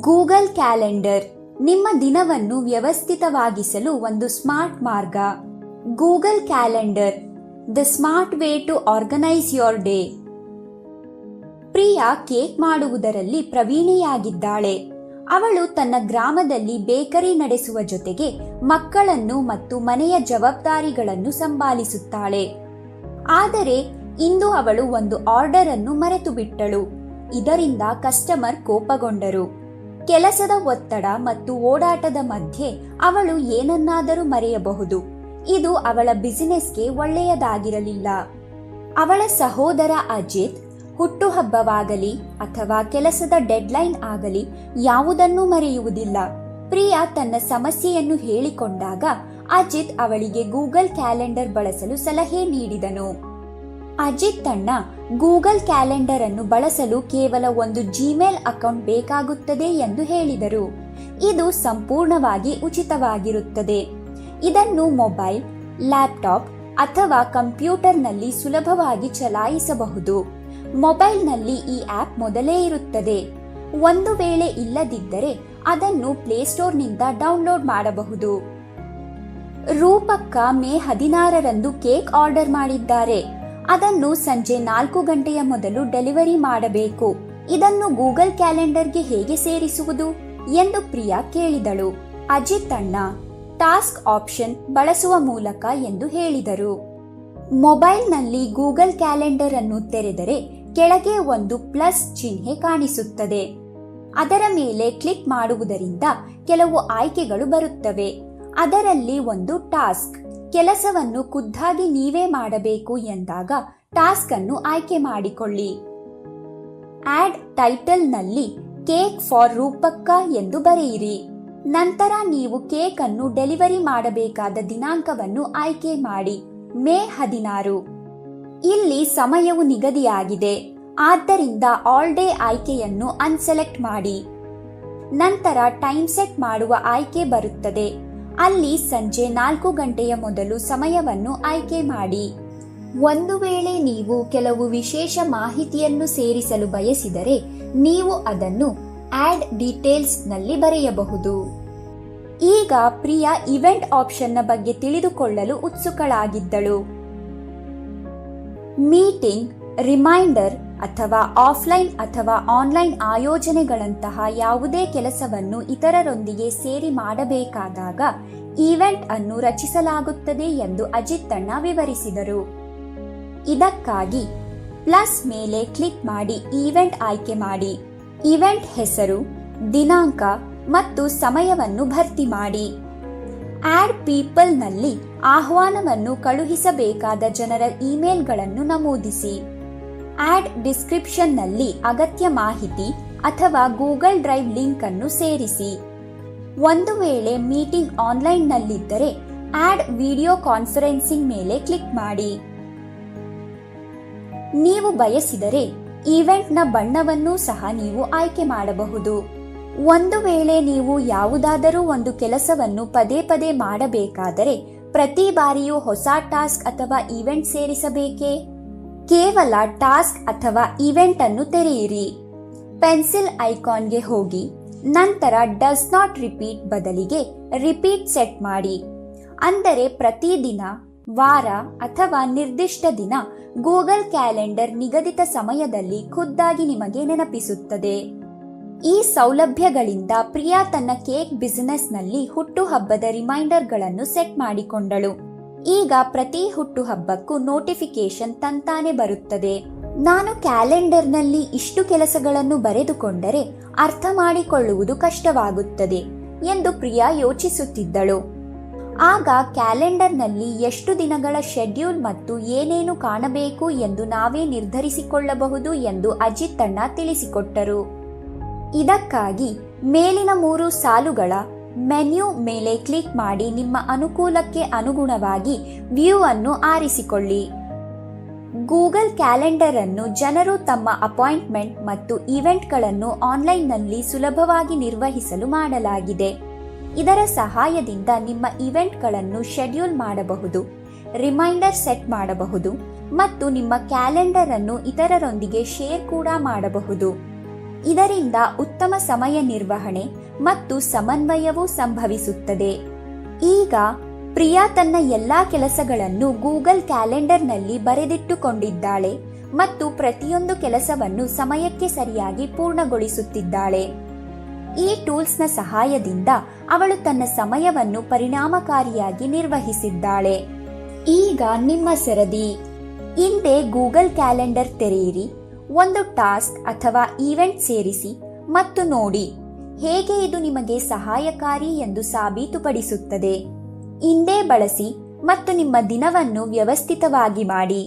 Google calendar ನಿಮ್ಮ ದಿನವನ್ನು ವ್ಯವಸ್ಥಿತವಾಗಿಸಲು ಒಂದು ಸ್ಮಾರ್ಟ್ ಮಾರ್ಗ. Google calendar, the smart way to organise your day. Priya cake ಮಾಡುವುದರಲ್ಲಿ ಪ್ರವೀಣೆಯಾಗಿದ್ದಾಳೆ. ಅವಳು ತನ್ನ ಗ್ರಾಮದಲ್ಲಿ ಬೇಕರಿ ನಡೆಸುವ ಜೊತೆಗೆ ಮಕ್ಕಳನ್ನು ಮತ್ತು ಮನೆಯ ಜವಾಬ್ದಾರಿಗಳನ್ನು ಸಂಭಾಲಿಸುತ್ತಾಳೆ. ಆದರೆ ಇಂದು ಅವಳು ಒಂದು ಆರ್ಡರ್ ಅನ್ನು ಮರೆತು ಬಿಟ್ಟಳು ಇದರಿಂದ ಕಸ್ಟಮರ್ ಕೋಪಗೊಂಡರು. ಕೆಲಸದ ಒತ್ತಡ ಮತ್ತು ಓಡಾಟದ ಮಧ್ಯೆ ಅವಳು ಏನನ್ನಾದರೂ ಮರೆಯಬಹುದು. ಇದು ಅವಳ ಬಿಸಿನೆಸ್ಗೆ ಒಳ್ಳೆಯದಾಗಿರಲಿಲ್ಲ. ಅವಳ ಸಹೋದರ ಅಜಿತ್ ಹುಟ್ಟುಹಬ್ಬವಾಗಲಿ ಅಥವಾ ಕೆಲಸದ ಡೆಡ್ಲೈನ್ ಆಗಲಿ ಯಾವುದನ್ನೂ ಮರೆಯುವುದಿಲ್ಲ. ಪ್ರಿಯಾ ತನ್ನ ಸಮಸ್ಯೆಯನ್ನು ಹೇಳಿಕೊಂಡಾಗ ಅಜಿತ್ ಅವಳಿಗೆ ಗೂಗಲ್ ಕ್ಯಾಲೆಂಡರ್ ಬಳಸಲು ಸಲಹೆ ನೀಡಿದನು. ಅಜಿತ್ ತನ್ನ ಗೂಗಲ್ ಕ್ಯಾಲೆಂಡರ್ ಅನ್ನು ಬಳಸಲು ಕೇವಲ ಒಂದು ಜಿಮೇಲ್ ಅಕೌಂಟ್ ಬೇಕಾಗುತ್ತದೆ ಎಂದು ಹೇಳಿದರು. ಇದು ಸಂಪೂರ್ಣವಾಗಿ ಉಚಿತವಾಗಿರುತ್ತದೆ. ಇದನ್ನು ಮೊಬೈಲ್, ಲ್ಯಾಪ್ಟಾಪ್ ಅಥವಾ ಕಂಪ್ಯೂಟರ್ನಲ್ಲಿ ಸುಲಭವಾಗಿ ಚಲಾಯಿಸಬಹುದು. ಮೊಬೈಲ್ನಲ್ಲಿ ಈ ಆಪ್ ಮೊದಲೇ ಇರುತ್ತದೆ. ಒಂದು ವೇಳೆ ಇಲ್ಲದಿದ್ದರೆ ಅದನ್ನು ಪ್ಲೇಸ್ಟೋರ್ನಿಂದ ಡೌನ್ಲೋಡ್ ಮಾಡಬಹುದು. ರೂಪಕ್ಕ ಮೇ ಹದಿನಾರರಂದು ಕೇಕ್ ಆರ್ಡರ್ ಮಾಡಿದ್ದಾರೆ. ಅದನ್ನು ಸಂಜೆ ನಾಲ್ಕು ಗಂಟೆಯ ಮೊದಲು ಡೆಲಿವರಿ ಮಾಡಬೇಕು. ಇದನ್ನು ಗೂಗಲ್ ಕ್ಯಾಲೆಂಡರ್ಗೆ ಹೇಗೆ ಸೇರಿಸುವುದು ಎಂದು ಪ್ರಿಯಾ ಕೇಳಿದಳು. ಅಜಿತ್ ಅಣ್ಣ, ಟಾಸ್ಕ್ ಆಪ್ಷನ್ ಬಳಸುವ ಮೂಲಕ ಎಂದು ಹೇಳಿದರು. ಮೊಬೈಲ್ನಲ್ಲಿ ಗೂಗಲ್ ಕ್ಯಾಲೆಂಡರ್ ಅನ್ನು ತೆರೆದರೆ ಕೆಳಗೆ ಒಂದು ಪ್ಲಸ್ ಚಿಹ್ನೆ ಕಾಣಿಸುತ್ತದೆ. ಅದರ ಮೇಲೆ ಕ್ಲಿಕ್ ಮಾಡುವುದರಿಂದ ಕೆಲವು ಆಯ್ಕೆಗಳು ಬರುತ್ತವೆ. ಅದರಲ್ಲಿ ಒಂದು ಟಾಸ್ಕ್. ಕೆಲಸವನ್ನು ಖುದ್ದಾಗಿ ನೀವೇ ಮಾಡಬೇಕು ಎಂದಾಗ ಟಾಸ್ಕ್ ಅನ್ನು ಆಯ್ಕೆ ಮಾಡಿಕೊಳ್ಳಿ. ಆಡ್ ಟೈಟಲ್ನಲ್ಲಿ ಕೇಕ್ ಫಾರ್ ರೂಪಕ್ಕ ಎಂದು ಬರೆಯಿರಿ. ನಂತರ ನೀವು ಕೇಕ್ ಅನ್ನು ಡೆಲಿವರಿ ಮಾಡಬೇಕಾದ ದಿನಾಂಕವನ್ನು ಆಯ್ಕೆ ಮಾಡಿ. ಮೇ ಹದಿನಾರು. ಇಲ್ಲಿ ಸಮಯವು ನಿಗದಿಯಾಗಿದೆ. ಆದ್ದರಿಂದ ಆಲ್ ಡೇ ಆಯ್ಕೆಯನ್ನು ಅನ್ಸೆಲೆಕ್ಟ್ ಮಾಡಿ. ನಂತರ ಟೈಮ್ ಸೆಟ್ ಮಾಡುವ ಆಯ್ಕೆ ಬರುತ್ತದೆ. ಅಲ್ಲಿ ಸಂಜೆ ನಾಲ್ಕು ಗಂಟೆಯ ಮೊದಲು ಸಮಯವನ್ನು ಆಯ್ಕೆ ಮಾಡಿ. ಒಂದು ವೇಳೆ ನೀವು ಕೆಲವು ವಿಶೇಷ ಮಾಹಿತಿಯನ್ನು ಸೇರಿಸಲು ಬಯಸಿದರೆ ನೀವು ಅದನ್ನು ಆಡ್ ಡೀಟೇಲ್ಸ್ನಲ್ಲಿ ಬರೆಯಬಹುದು. ಈಗ ಪ್ರಿಯಾ ಇವೆಂಟ್ ಆಪ್ಷನ್ನ ಬಗ್ಗೆ ತಿಳಿದುಕೊಳ್ಳಲು ಉತ್ಸುಕಳಾಗಿದ್ದಳು. ಮೀಟಿಂಗ್, ರಿಮೈಂಡರ್ ಅಥವಾ ಆಫ್ಲೈನ್ ಅಥವಾ ಆನ್ಲೈನ್ ಆಯೋಜನೆಗಳಂತಹ ಯಾವುದೇ ಕೆಲಸವನ್ನು ಇತರರೊಂದಿಗೆ ಸೇರಿ ಮಾಡಬೇಕಾದಾಗ ಈವೆಂಟ್ ಅನ್ನು ರಚಿಸಲಾಗುತ್ತದೆ ಎಂದು ಅಜಿತ್ ವಿವರಿಸಿದರು. ಇದಕ್ಕಾಗಿ ಪ್ಲಸ್ ಮೇಲೆ ಕ್ಲಿಕ್ ಮಾಡಿ ಈವೆಂಟ್ ಆಯ್ಕೆ ಮಾಡಿ. ಈವೆಂಟ್ ಹೆಸರು, ದಿನಾಂಕ ಮತ್ತು ಸಮಯವನ್ನು ಭರ್ತಿ ಮಾಡಿ. ಆಡ್ ಪೀಪಲ್ನಲ್ಲಿ ಆಹ್ವಾನವನ್ನು ಕಳುಹಿಸಬೇಕಾದ ಜನರ ಇಮೇಲ್ಗಳನ್ನು ನಮೂದಿಸಿ. ಆಡ್ ಡಿಸ್ಕ್ರಿಪ್ಷನ್ನಲ್ಲಿ ಅಗತ್ಯ ಮಾಹಿತಿ ಅಥವಾ ಗೂಗಲ್ ಡ್ರೈವ್ ಲಿಂಕ್ ಅನ್ನು ಸೇರಿಸಿ. ಒಂದು ವೇಳೆ ಮೀಟಿಂಗ್ ಆನ್ಲೈನ್ನಲ್ಲಿದ್ದರೆ ಆಡ್ ವಿಡಿಯೋ ಕಾನ್ಫರೆನ್ಸಿಂಗ್ ಮೇಲೆ ಕ್ಲಿಕ್ ಮಾಡಿ. ನೀವು ಬಯಸಿದರೆ ಈವೆಂಟ್ನ ಬಣ್ಣವನ್ನೂ ಸಹ ನೀವು ಆಯ್ಕೆ ಮಾಡಬಹುದು. ಒಂದು ವೇಳೆ ನೀವು ಯಾವುದಾದರೂ ಒಂದು ಕೆಲಸವನ್ನು ಪದೇ ಪದೇ ಮಾಡಬೇಕಾದರೆ ಪ್ರತಿ ಬಾರಿಯೂ ಹೊಸ ಟಾಸ್ಕ್ ಅಥವಾ ಈವೆಂಟ್ ಸೇರಿಸಬೇಕೇ? ಕೇವಲ ಟಾಸ್ಕ್ ಅಥವಾ ಈವೆಂಟ್ ಅನ್ನು ತೆರೆಯಿರಿ. ಪೆನ್ಸಿಲ್ ಐಕಾನ್ಗೆ ಹೋಗಿ, ನಂತರ ಡಸ್ ನಾಟ್ ರಿಪೀಟ್ ಬದಲಿಗೆ ರಿಪೀಟ್ ಸೆಟ್ ಮಾಡಿ. ಅಂದರೆ ಪ್ರತಿದಿನ ವಾರ ಅಥವಾ ನಿರ್ದಿಷ್ಟ ದಿನ ಗೂಗಲ್ ಕ್ಯಾಲೆಂಡರ್ ನಿಗದಿತ ಸಮಯದಲ್ಲಿ ಖುದ್ದಾಗಿ ನಿಮಗೆ ನೆನಪಿಸುತ್ತದೆ. ಈ ಸೌಲಭ್ಯಗಳಿಂದ ಪ್ರಿಯಾ ತನ್ನ ಕೇಕ್ ಬಿಸಿನೆಸ್ನಲ್ಲಿ ಹುಟ್ಟುಹಬ್ಬದ ರಿಮೈಂಡರ್ಗಳನ್ನು ಸೆಟ್ ಮಾಡಿಕೊಂಡಳು. ಈಗ ಪ್ರತಿ ಹುಟ್ಟುಹಬ್ಬಕ್ಕೂ ನೋಟಿಫಿಕೇಶನ್ ತಂತಾನೆ ಬರುತ್ತದೆ. ನಾನು ಕ್ಯಾಲೆಂಡರ್ನಲ್ಲಿ ಇಷ್ಟು ಕೆಲಸಗಳನ್ನು ಬರೆದುಕೊಂಡರೆ ಅರ್ಥ ಮಾಡಿಕೊಳ್ಳುವುದು ಕಷ್ಟವಾಗುತ್ತದೆ ಎಂದು ಪ್ರಿಯಾ ಯೋಚಿಸುತ್ತಿದ್ದಳು. ಆಗ ಕ್ಯಾಲೆಂಡರ್ನಲ್ಲಿ ಎಷ್ಟು ದಿನಗಳ ಶೆಡ್ಯೂಲ್ ಮತ್ತು ಏನೇನು ಕಾಣಬೇಕು ಎಂದು ನಾವೇ ನಿರ್ಧರಿಸಿಕೊಳ್ಳಬಹುದು ಎಂದು ಅಜಿತ್ ಅಣ್ಣ ತಿಳಿಸಿಕೊಟ್ಟರು. ಇದಕ್ಕಾಗಿ ಮೇಲಿನ ಮೂರು ಸಾಲುಗಳ ಮೆನ್ಯೂ ಮೇಲೆ ಕ್ಲಿಕ್ ಮಾಡಿ ನಿಮ್ಮ ಅನುಕೂಲಕ್ಕೆ ಅನುಗುಣವಾಗಿ ವ್ಯೂ ಅನ್ನು ಆರಿಸಿಕೊಳ್ಳಿ. ಗೂಗಲ್ ಕ್ಯಾಲೆಂಡರ್ ಅನ್ನು ಜನರು ತಮ್ಮ ಅಪಾಯಿಂಟ್ಮೆಂಟ್ ಮತ್ತು ಈವೆಂಟ್ಗಳನ್ನು ಆನ್ಲೈನ್ನಲ್ಲಿ ಸುಲಭವಾಗಿ ನಿರ್ವಹಿಸಲು ಮಾಡಲಾಗಿದೆ. ಇದರ ಸಹಾಯದಿಂದ ನಿಮ್ಮ ಈವೆಂಟ್ಗಳನ್ನು ಶೆಡ್ಯೂಲ್ ಮಾಡಬಹುದು, ರಿಮೈಂಡರ್ ಸೆಟ್ ಮಾಡಬಹುದು ಮತ್ತು ನಿಮ್ಮ ಕ್ಯಾಲೆಂಡರ್ ಅನ್ನು ಇತರರೊಂದಿಗೆ ಶೇರ್ ಕೂಡ ಮಾಡಬಹುದು. ಇದರಿಂದ ಉತ್ತಮ ಸಮಯ ನಿರ್ವಹಣೆ ಮತ್ತು ಸಮನ್ವಯವೂ ಸಂಭವಿಸುತ್ತದೆ. ಈಗ ಪ್ರಿಯಾ ತನ್ನ ಎಲ್ಲಾ ಕೆಲಸಗಳನ್ನು ಗೂಗಲ್ ಕ್ಯಾಲೆಂಡರ್ನಲ್ಲಿ ಬರೆದಿಟ್ಟುಕೊಂಡಿದ್ದಾಳೆ ಮತ್ತು ಪ್ರತಿಯೊಂದು ಕೆಲಸವನ್ನು ಸಮಯಕ್ಕೆ ಸರಿಯಾಗಿ ಪೂರ್ಣಗೊಳಿಸುತ್ತಿದ್ದಾಳೆ. ಈ ಟೂಲ್ಸ್ನ ಸಹಾಯದಿಂದ ಅವಳು ತನ್ನ ಸಮಯವನ್ನು ಪರಿಣಾಮಕಾರಿಯಾಗಿ ನಿರ್ವಹಿಸಿದ್ದಾಳೆ. ಈಗ ನಿಮ್ಮ ಸರದಿ. ಹಿಂದೆ ಗೂಗಲ್ ಕ್ಯಾಲೆಂಡರ್ ತೆರೆಯಿರಿ, ಒಂದು ಟಾಸ್ಕ್ ಅಥವಾ ಈವೆಂಟ್ ಸೇರಿಸಿ ಮತ್ತು ನೋಡಿ. ಹೇಗೆ ಇದು ನಿಮಗೆ ಸಹಾಯಕಾರಿ ಎಂದು ಸಾಬೀತುಪಡಿಸುತ್ತದೆ? ಇಂದೇ ಬಳಸಿ ಮತ್ತು ನಿಮ್ಮ ದಿನವನ್ನು ವ್ಯವಸ್ಥಿತವಾಗಿ ಮಾಡಿ.